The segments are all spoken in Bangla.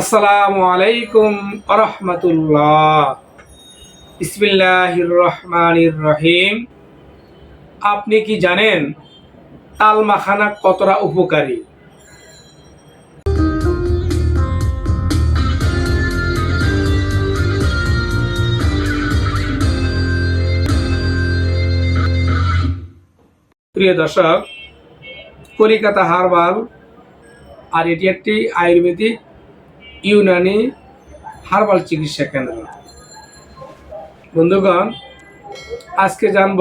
আসসালামু আলাইকুম আরহামতুল্লাহ। ইসমিল্লাহির রহমানির রহিম আপনি কি জানেন তাল মাখানা কতটা উপকারী? প্রিয় দর্শক, কলিকাতা হারবাল আর এটি একটি আয়ুর্বেদিক ইউনানি হার্বাল চিকিৎসা কেন্দ্র। বন্ধুগণ, আজকে জানব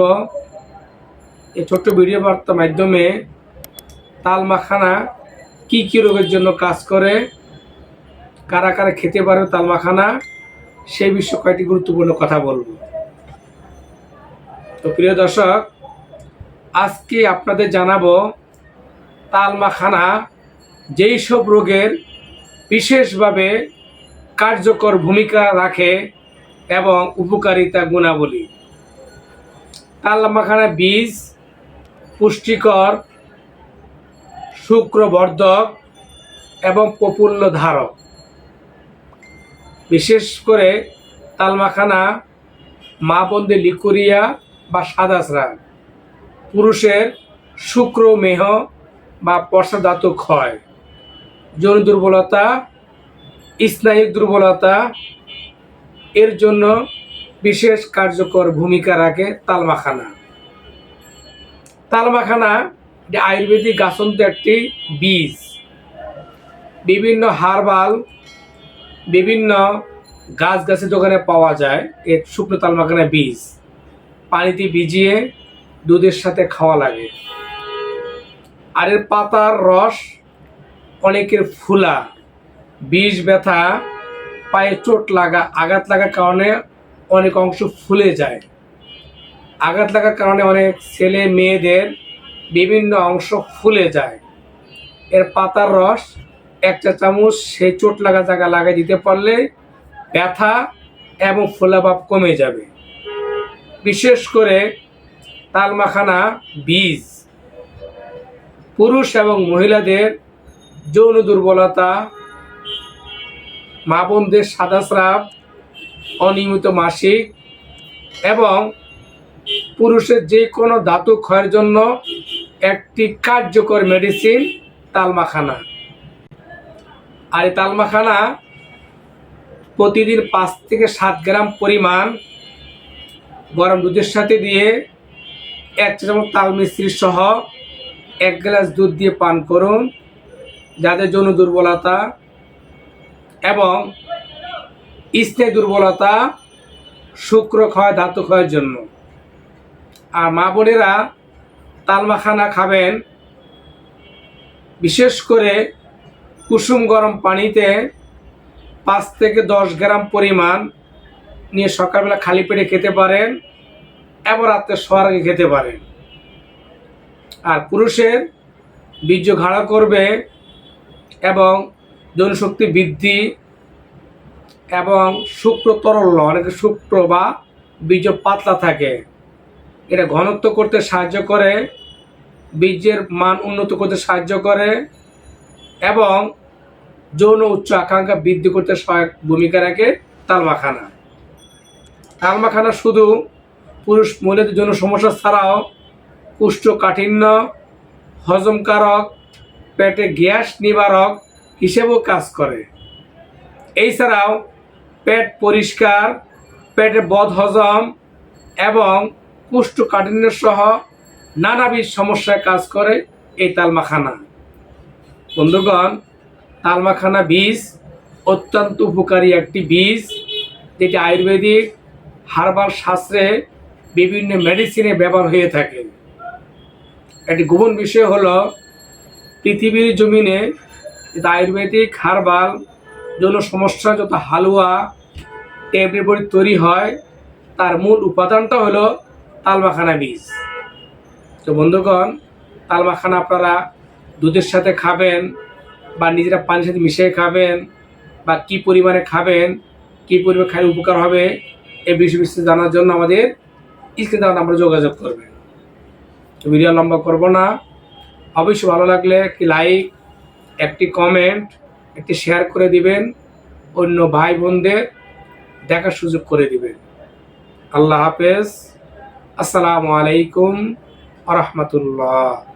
এই ছোট্ট ভিডিও বার্তার মাধ্যমে তাল মাখানা কি কি রোগের জন্য কাজ করে, কারা কারা খেতে পারে তাল মাখানা সেই বিষয়ে কয়েকটি গুরুত্বপূর্ণ কথা বলব। তো প্রিয় দর্শক, আজকে আপনাদের জানাব তাল মাখানা যেই সব রোগের বিশেষভাবে কার্যকর ভূমিকা রাখে এবং উপকারিতা গুণাবলী। মাখানা বীজ পুষ্টিকর, শুক্রবর্ধক এবং প্রফুল্ল ধারক। বিশেষ করে তালমাখানা মা বন্ধে লিকুরিয়া বা সাদা স্রাব পুরুষের শুক্র মেহ বা পর্ষাধাতু ক্ষয় যৌন দুর্বলতা, স্নায়ুক দুর্বলতা, এর জন্য বিশেষ কার্যকর ভূমিকা রাখে তালমাখানা। তালমাখানা আয়ুর্বেদিক গাছন্ত একটি বীজ। বিভিন্ন হারবাল, বিভিন্ন গাছ গাছের দোকানে পাওয়া যায় এর শুকনো তালমাখানা বীজ। পানিতে ভিজিয়ে দুধের সাথে খাওয়া লাগে। আর এর পাতার রস অনেকের ফুলা। বিষ, ব্যথা, পায়ে চোট লাগা, আঘাত লাগার কারণে অনেক অংশ ফুলে যায়। আঘাত লাগার কারণে অনেক ছেলে মেয়েদের বিভিন্ন অংশ ফুলে যায়। এর পাতার রস, এক চা চামচ সেই চোট লাগা জায়গা লাগাই দিতে পারলে ব্যথা এবং ফোলাভাব কমে যাবে। বিশেষ করে তালমাখানা বীজ। পুরুষ এবং মহিলাদের যৌন দুর্বলতা, মা বোনদের সাদা স্রাব, অনিয়মিত মাসিক এবং পুরুষের যে কোনো ধাতু ক্ষয়ের জন্য একটি কার্যকর মেডিসিন তালমাখানা। আর এই তালমাখানা প্রতিদিন পাঁচ থেকে সাত গ্রাম পরিমাণ গরম দুধের সাথে দিয়ে এক চামচ তাল মিশ্রি সহ এক গ্লাস দুধ দিয়ে পান করুন। যাদের যৌন দুর্বলতা এবং স্নেহ দুর্বলতা শুক্র ক্ষয়, ধাতু ক্ষয়ের জন্য। আর মা বোনেরা তালমাখানা খাবেন, বিশেষ করে কুসুম গরম পানিতে পাঁচ থেকে দশ গ্রাম পরিমাণ নিয়ে সকালবেলা খালি পেটে খেতে পারেন এবং রাত্রে শোয়ার আগে খেতে পারেন। আর পুরুষের বীর্য ঘাড়া করবে এবং জনশক্তি বৃদ্ধি এবং শুক্র তরল অনেকে শুক্র বা বীর্য পাতলা থাকে। এটা ঘনত্ব করতে সাহায্য করে, বীর্যের মান উন্নত করতে সাহায্য করে এবং যৌন উচ্চ আকাঙ্ক্ষা বৃদ্ধি করতে সহায়ক ভূমিকা রাখে তালমাখানা। তালমাখানা শুধু পুরুষ মহিলাদের জন্য সমস্যা ছাড়াও কুষ্ঠকাঠিন্য, হজমকারক পেটে গ্যাস নিবারক হিসেবেও কাজ করে। এছাড়াও পেট পরিষ্কার, পেটে বদহজম এবং কুষ্ঠকাঠিন্য সহ নানাবিধ সমস্যায় কাজ করে এই তালমাখানা। বন্ধুগণ, তালমাখানা বীজ অত্যন্ত উপকারী একটি বীজ, যেটি আয়ুর্বেদিক হার্বাল শাস্ত্রে বিভিন্ন মেডিসিনে ব্যবহার হয়ে থাকে। একটি গোপন বিষয় হলো পৃথিবীর জমিনে আয়ুর্বেদিক হার্বাল জন্য সমস্যা যত হালুয়া টেবলেট বড়ি তৈরি হয়, তার মূল উপাদানটা হলো তালমাখানা বীজ। তো বন্ধুগণ, তালমাখানা আপনারা দুধের সাথে খাবেন বা নিজেরা পানির সাথে মিশিয়ে খাবেন বা কি পরিমাণে খাবেন, কি পরিমাণে খাইলে উপকার হবে, এই বিষয় জানার জন্য আমাদের স্ক্রিনে নাম্বারে যোগাযোগ করবেন। ভিডিও লম্বা করব না। অবশ্যই ভালো লাগলে একটি লাইক একটি কমেন্ট একটি শেয়ার করে দিবেন। অন্য ভাই বোনদের দেখার সুযোগ করে দিবেন। আল্লাহ হাফেজ। আসসালামু আলাইকুম আ রহমতুল্লাহ।